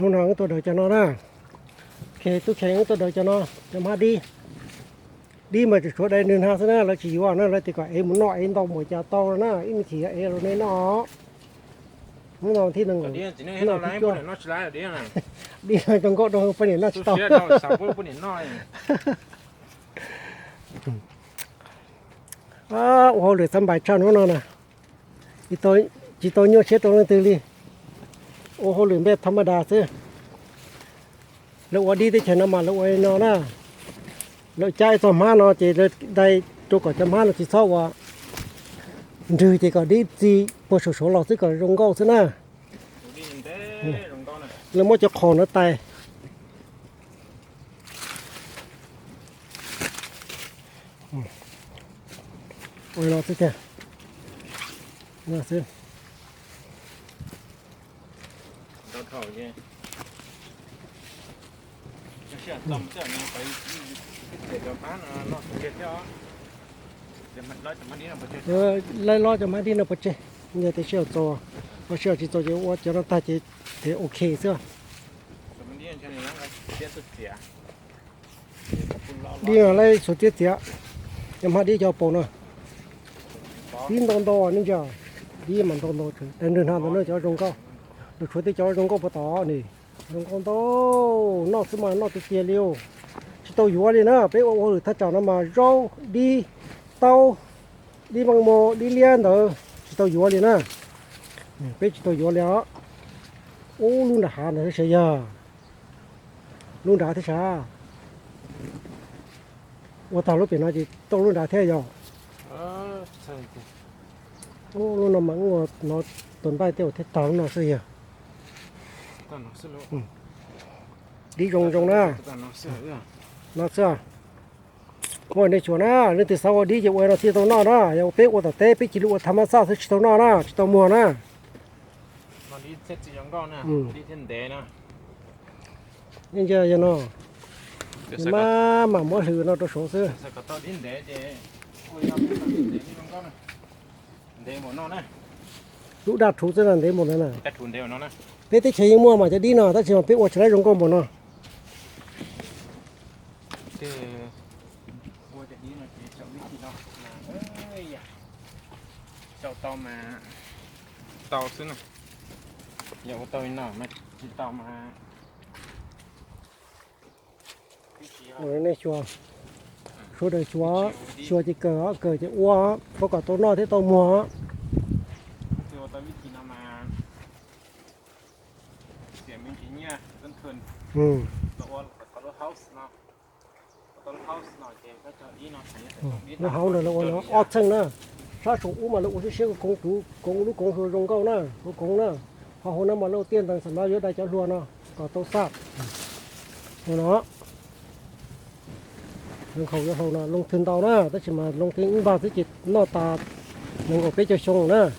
cho cho cho nó nó, มูนองตัวเดียวจะนอนนะเคตัวแข็งตัวเดียวจะนอนจะมาดี đi đi mà chỗ đây nên ha thế là chỉ vào nó là thì cả em muốn nói em tao mỗi cha to nó em chỉ em rồi nên nó muốn nói thì đừng nói nó thì cho nó chỉ là đi này đi này trong cốt đâu phải nó chỉ tao à ô được tầm bài trao nó nè thì tôi chỉ tôi nhớ chết tôi lên từ đi โอ้โหลืมงแบบธรรมดาซื้อแล้ววันนี้ที่ฉันนำมาแล้วไอ้นอนะแล้วใจสมานอจีแลวได้ตัวก่อนจะมาแล้วที่เศร้าว่าดูจีก่อนดีจีปวดโฉลอซื้อก่อนรงก้าซื้อนะแล้วมันจะขอนะตายโอ้ยรอซื้อแน่าซื้อข้าวแกเชื่อต้มเชื่อนี่ไปเด็ดกับพานเนาะเด็ดเาเดี๋ยวมันอยมาี่าเออไล่ร้อยจะมาที่เปเจเนี่ยแต่เชี่ยวอตพอเชี่ยวจีโตจะว่าจะราตาจะเจโอเคเสื้อแต่มนี่หนเสียสดเสีย ดีอะไรสุดเสียยังมาดีจะปนอนะดีตอนโตนี่จ้ะดีมันตอนโตถึงเดินทางตันนี้จะตรงก็ไปชุวยที่จอยลรงก็พอต่อนี่ลรงก็โตนอกสมานอกตะเกียเลรยวชิโตอยู่ว่าเลยนะไปโอ้โหถ้าจอาน้ำมาเราดีเตาดีบางโมดีเลี้ยนเถอะชิโตอยู่ว่าเลยนะไปชิโตอยู่แล้วโอ้ลุงดาหาเนี่ยเสียลุงดาที่ช้าว่าตอนรถเปลี่ยนอะไรต้องลุงดาแท้ยอโอ้ลุงน้ำมันว่าเนาะต้นใบเที่ยวเที่ยวตอนน้ะเสียดีจงจงนะนะเสื้อว่าในชัวนะเรื่องติสาวดีจะเอาราที่ตัวนอนะอย่าเปกว่าแต่เตะปีกลูกธรรมชาติที่ตรงนอนะตรงมัวนะมันดีเช็ดยังก้อนนะดีเชนเดนะนี่จะยังนอมามาหม้หือเราตัวโฉเสือนนเดเดนดนเดนเดนนเดนเนนเดเดนดนเดนเดนเดเดนเดนเดนเดนเดนเดนเดนเเดนเดนเดนเดนเดเดนเดนเดนนเนนเด lũ đạt thu rất là thế một nữa nè cái thu đều nó nè thế thế chơi mua mà chơi đi nọ ta chỉ mà biết ở chơi rong con một nọ thế mua chơi đi nọ chỉ cháu biết gì đâu, ơi cháu to mà to xứ nè giờ có tôi nọ mà chỉ to mà ở đây chùa chùa đời chùa chùa chỉ cờ cờ chỉ ua có cả tôi nọ thế tôi mua System Engineer dân thường ừ. nó hậu ừ. này nó nó ọt chân nè sa sổ u mà nó u sẽ công chú công lúc công rồi rong cao nè lúc công nè họ hôm mà lâu tiền thằng sản ra dưới đây cho luôn nè có tàu sạc nó lông khẩu cho hậu nè lông thuyền tàu nè tất cả mà lông thuyền ba thứ chít nó ta lông có cái cho sông nè